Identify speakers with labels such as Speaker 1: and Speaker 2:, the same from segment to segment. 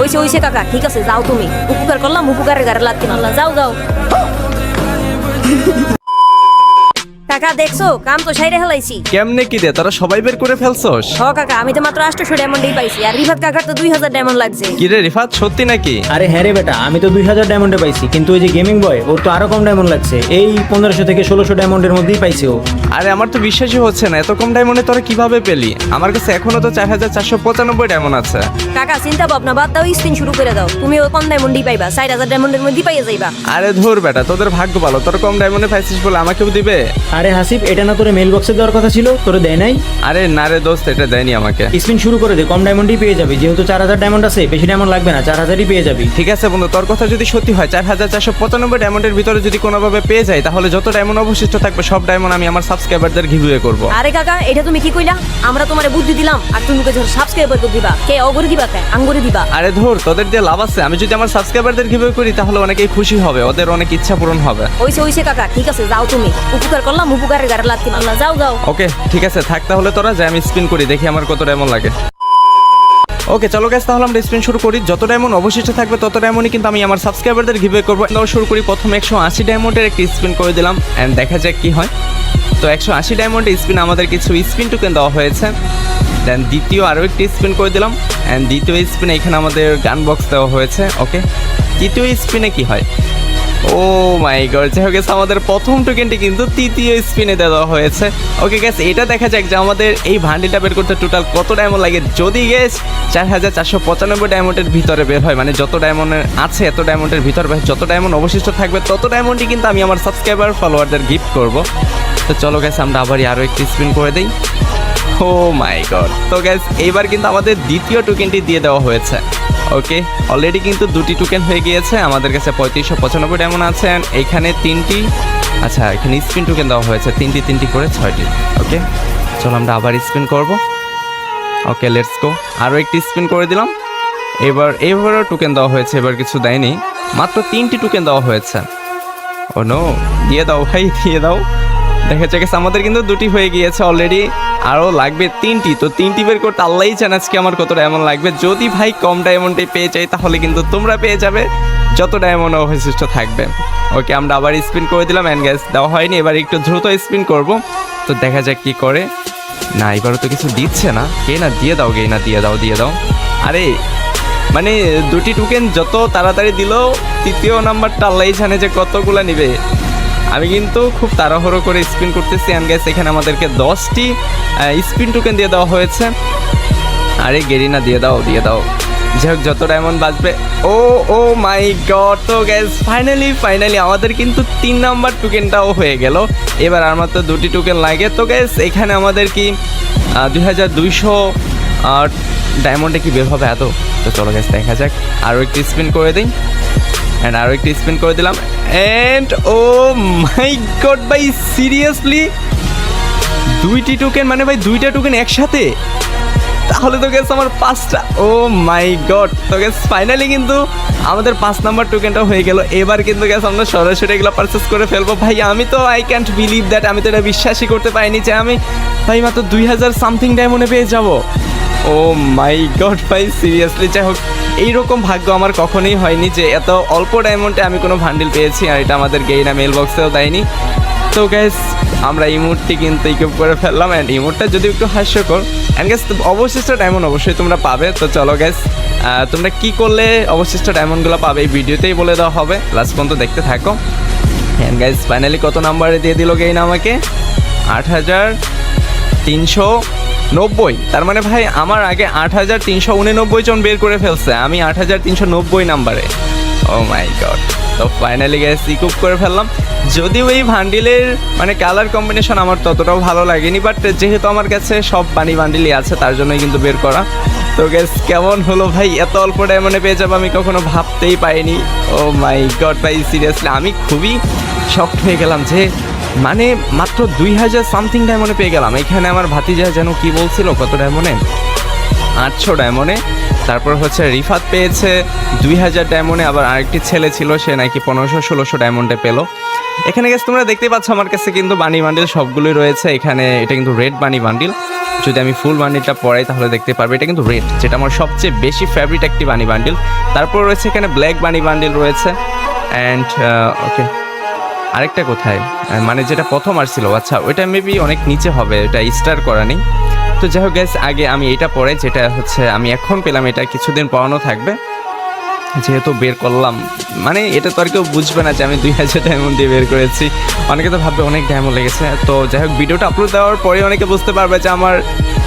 Speaker 1: ওইসে ওইসে কাকা, ঠিক আছে, যাও তুমি। উপকার করলাম, উপকারের গাড়ি লাগতে না, যাও যাও। কাকা দেখছ? কাম তো সাইরে হেলাইছি।
Speaker 2: কেমনে কি রে তারা সবাই বের করে ফেলছস।
Speaker 1: হ কাকা আমি তো মাত্র আটশো ডায়মন্ডই পাইছি আর রিভাত কাকার তো দুই হাজার ডায়মন্ড লাগছে।
Speaker 2: কি রে রিফাত সত্যি নাকি?
Speaker 3: আরে হ্যাঁ রে বেটা আমি তো দুই হাজার ডায়মন্ডে পাইছি কিন্তু ওই যে গেমিং বয় ওর তো আরও কম ডায়মন্ড লাগছে। এই পনেরোশো থেকে ষোলোশো ডায়মন্ডের মধ্যেই পাইছে ও।
Speaker 2: আরে আমার তো বিশ্বাসই হচ্ছে না এত কম ডায়মন্ডে তোরা কীভাবে পেলি? আমার কাছে এখনও তো চার হাজার চারশো পঁচানব্বই ডায়মন্ড আছে।
Speaker 1: কাকা চিন্তা ভাবনা বাদ দাও স্পিন শুরু করে দাও। তুমি ওই কম ডায়মন্ডই পাইবা ষাট হাজার ডায়মন্ডের মধ্যেই পাইয়া যাইবা।
Speaker 2: আরে ধুর বেটা তোদের ভাগ্য ভালো তোর কম ডায়মন্ডে পাইছিস বলে আমাকেও দিবে?
Speaker 3: আরে হাসিব এটা না তোর মেল বক্সে দেওয়ার কথা ছিল তোরে দেয় নাই?
Speaker 2: আরে না রে দোস্ত এটা দেয়নি আমাকে।
Speaker 3: স্পিন শুরু করে দে কম ডায়মন্ডই পেয়ে যাবি যেহেতু চার হাজার ডায়মন্ড আছে বেশি ডায়মন্ড লাগবে না চার হাজারই পেয়ে যাবি।
Speaker 2: ঠিক আছে বন্ধু তোর কথা যদি সত্যি হয় চার হাজার চারশো পঁচানব্বই ডায়মন্ডের ভিতরে যদি কোনোভাবে পেয়ে যাই তাহলে যত ডায়মন্ড অবশিষ্ট থাকবে সব ডায়মন্ড আমি আমার সাবস্ক্রাইবারদের গিভওয়ে করব।
Speaker 1: আরে কাকা এটা তুমি কি কইলা? আমরা তোমারে বুদ্ধি দিলাম আর তুমি কে সাবস্ক্রাইবার করে দিবা? কে অগরে দিবা কে? আঙ্গুরে দিবা?
Speaker 2: আরে ধর তোদের দিয়ে লাভ আছে। আমি যদি আমার সাবস্ক্রাইবারদের গিভওয়ে করি তাহলে অনেকেই খুশি হবে ওদের অনেক ইচ্ছা পূরণ হবে।
Speaker 1: ওইসে ওইসে কাকা ঠিক আছে যাও তুমি। উপকার করলাম উপকারের গাড়ি লাগতে না যাও যাও।
Speaker 2: ওকে, ঠিক আছে, থাক তাহলে তোরা যাই আমি স্পিন করি, দেখি আমার কত ডায়মন্ড লাগে। ওকে, চলো গ্যাস তাহলে আমরা স্পিন শুরু করি। যত ডায়মন্ড অবশিষ্ট থাকবে, তত ডায়মন্ডই কিন্তু আমি আমার সাবস্ক্রাইবারদের গিভে করব। আমরা শুরু করি প্রথম একশো আশি ডায়মন্ডের একটি স্পিন করে দিলাম। অ্যান্ড দেখা যাক কি হয়। তো একশো আশি ডায়মন্ডের স্পিন আমাদের কিছু স্পিন টোকেন দেওয়া হয়েছে। দেন দ্বিতীয় আরও একটি স্পিন করে দিলাম। অ্যান্ড দ্বিতীয় স্পিনে এখানে আমাদের গান বক্স দেওয়া হয়েছে। ওকে তৃতীয় স্পিনে কি হয়? ও মাই গড, যাই হোক আমাদের প্রথম টোকেনটি কিন্তু তৃতীয় স্পিনে দেওয়া হয়েছে। ওকে গ্যাস এটা দেখা যাক যে আমাদের এই ভান্ডিটা বের করতে টোটাল কত ডায়মন্ড লাগে। যদি গ্যাস চার হাজার চারশো পঁচানব্বই ডায়মন্ডের ভিতরে বের হয় মানে যত ডায়মন্ডের আছে, এত ডায়মন্ডের ভিতরে যত ডায়মন্ড অবশিষ্ট থাকবে, তত ডায়মন্ডই কিন্তু আমি আমার সাবস্ক্রাইবার ফলোয়ারদের গিফট করব। তো চলো গ্যাস আমরা আবারই আরও একটি স্পিন করে দিই। ও মাই গড তো গ্যাস এইবার কিন্তু আমাদের দ্বিতীয় টোকেনটি দিয়ে দেওয়া হয়েছে। ওকে অলরেডি কিন্তু দুটি টোকেন হয়ে গিয়েছে। আমাদের কাছে পঁয়ত্রিশশো পঁচানব্বই এমন আছে। এখানে তিনটি আচ্ছা এখানে স্পিন টোকেন দেওয়া হয়েছে। তিনটি তিনটি করে ছয়টি। ওকে চলো আমরা আবার স্পিন করব। ওকে লেটস গো আরও একটি স্পিন করে দিলাম। এবার, এবারও টোকেন দেওয়া হয়েছে, এবার কিছু দেয়নি। মাত্র তিনটি টোকেন দেওয়া হয়েছে। ও নো দিয়ে দাও ভাই, দিয়ে দাও। দেখা যাচ্ছে আমাদের কিন্তু দুটি হয়ে গিয়েছে অলরেডি আরও লাগবে তিনটি। তো তিনটি বের করতে আল্লাহই চান আজকে আমার কত ডায়মন্ড লাগবে। যদি ভাই কম ডায়মন্ডে পেয়ে যাই তাহলে কিন্তু তোমরা পেয়ে যাবে। যত ডায়মন্ড অবশিষ্ট থাকবে। ওকে আমরা আবার স্পিন করে দিলাম অ্যান্ড গ্যাস দেওয়া হয়নি। এবার একটু দ্রুত স্পিন করব। তো দেখা যাক কি করে। না, এবারও তো কিছু দিচ্ছে না। কে না, দিয়ে দাও গে না, দিয়ে দাও দিয়ে দাও। আরে মানে দুটি টোকেন যত তাড়াতাড়ি দিল, তৃতীয় নাম্বারটা আল্লাহ জানে যে কতগুলা নিবে। আমি কিন্তু খুব তাড়াহুড়ো করে স্পিন করতেছি অ্যান্ড গ্যাস এখানে আমাদেরকে দশটি স্পিন টোকেন দিয়ে দেওয়া হয়েছে। আরে, গেরিনা, দিয়ে দাও দিয়ে দাও। যাই হোক, যত ডায়মন্ড বাজবে ও ও মাই গড তো গ্যাস ফাইনালি ফাইনালি আমাদের কিন্তু তিন নাম্বার টোকেনটাও হয়ে গেল। এবার আর মাত্র দুটি টোকেন লাগে। তো গ্যাস এখানে আমাদের কি দুই হাজার দুইশো আর ডায়মন্ডে কি বের হবে এত? তো চলো গ্যাস দেখা যাক। আরও একটি স্পিন করে দিই। অ্যান্ড আরও একটি স্পিন করে দিলাম। অ্যান্ড ও মাই গড ভাই সিরিয়াসলি দুইটি টোকেন মানে ভাই, দুইটা টোকেন একসাথে? তাহলে তো গেছে আমার পাঁচটা। ও মাই গড তো গেস ফাইনালি কিন্তু আমাদের পাঁচ নাম্বার টোকেনটা হয়ে গেল। এবার কিন্তু গেছে আমরা সরাসরি এগুলো পারচেস করে ফেলব। ভাই, আমি তো আই ক্যান্ট বিলিভ দ্যাট আমি তো এটা বিশ্বাসই করতে পারিনি যে আমি, ভাই, মাত্র দুই হাজার সামথিং ডায়মন্ডে পেয়ে যাব। ও মাই গড ভাই সিরিয়াসলি যাই হোক, এইরকম ভাগ্য আমার কখনোই হয়নি যে এত অল্প ডায়মন্ডে আমি কোনো ভান্ডিল পেয়েছি, আর এটা আমাদের গেইনা মেল বক্সেও দেয়নি। তো গ্যাস আমরা ইমোটটি কিন্তু ইকুইপ করে ফেললাম অ্যান্ড ইমোটটা যদি একটু হাস্যকর অ্যান্ড গ্যাস অবশিষ্ট ডায়মন্ড অবশ্যই তোমরা পাবে। তো চলো গ্যাস তোমরা কি করলে অবশিষ্ট ডায়মন্ডগুলো পাবে এই ভিডিওতেই বলে দেওয়া হবে লাস্ট পর্যন্ত দেখতে থাকো। অ্যান্ড গ্যাস ফাইনালি কত নাম্বারে দিয়ে দিল গেইন আমাকে? আট হাজার তিনশো নব্বই। তার মানে ভাই, আমার আগে আট হাজার তিনশো উননব্বই জন বের করে ফেলছে, আমি আট হাজার তিনশো নব্বই নাম্বারে। ও মাই গড তো ফাইনালি গ্যাস ইকুপ করে ফেললাম। যদিও এই ভান্ডিলের মানে কালার কম্বিনেশন আমার ততটাও ভালো লাগেনি বাট যেহেতু আমার কাছে সব বানি বান্ডিলই আছে, তার জন্যই কিন্তু বের করা। তো গ্যাস কেমন হলো ভাই? এত অল্প ডায়মন্ডে পেয়ে যাব আমি কখনো ভাবতেই পাইনি। ও মাই গড ভাই সিরিয়াসলি আমি খুবই শক্ট হয়ে গেলাম যে মানে মাত্র দুই হাজার সামথিং ডায়মন্ডে পেয়ে গেলাম। এখানে আমার ভাতিজা যেন কি বলছিল, কত ডায়মন্ডে আটশো ডায়মন্ডে তারপর হচ্ছে রিফাত পেয়েছে দুই হাজার ডায়মন্ডে আবার আরেকটি ছেলে ছিল, সে নাকি পনেরোশো ষোলোশো ডায়মন্ডে পেল। এখানে গেছে তোমরা দেখতে পাচ্ছ আমার কাছে কিন্তু বানি বান্ডিল সবগুলোই রয়েছে। এখানে এটা কিন্তু রেড বানি বান্ডিল যদি আমি ফুল বান্ডিলটা পড়াই, তাহলে দেখতে পারবে এটা কিন্তু রেড যেটা আমার সবচেয়ে বেশি ফেভারিট একটি বানি বান্ডিল তারপর রয়েছে এখানে ব্ল্যাক বানি বান্ডিল রয়েছে। অ্যান্ড ওকে আরেকটা কোথায়? মানে যেটা প্রথম আসছিল। আচ্ছা ওইটা মেবি অনেক নিচে হবে, এটা স্টার করা নেই। তো যাই হোক গ্যাস আগে আমি এটা পরে, যেটা হচ্ছে আমি এখন পেলাম, এটা কিছুদিন পড়ানো থাকবে। যেহেতু বের করলাম মানে এটা তো আর কেউ বুঝবে না যে আমি দুই হাজার ডায়মন্ড দিয়ে বের করেছি। অনেকে তো ভাববে অনেক ডায়মন্ড লেগেছে। তো যাই হোক ভিডিওটা আপলোড দেওয়ার পরে অনেকে বুঝতে পারবে যে আমার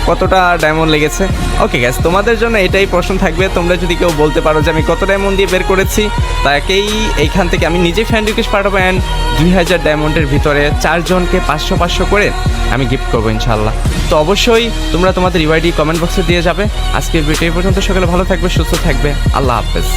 Speaker 2: কতটা ডায়মন্ড লেগেছে? ওকে গ্যাস তোমাদের জন্য এটাই প্রশ্ন থাকবে। তোমরা যদি কেউ বলতে পারো যে আমি কত ডায়মন্ড দিয়ে বের করেছি, তাকেই এইখান থেকে আমি নিজে ফ্যান রিকোয়েস্ট পাঠাবো অ্যান্ড দুই হাজার ডায়মন্ডের ভিতরে চারজনকে পাঁচশো পাঁচশো করে আমি গিফট করব ইনশাল্লাহ তো অবশ্যই তোমরা তোমাদের ইউআইডি কমেন্ট বক্সে দিয়ে যাবে। আজকের ভিডিও পর্যন্ত। সকালে ভালো থাকবে, সুস্থ থাকবে। আল্লাহ হাফেজ।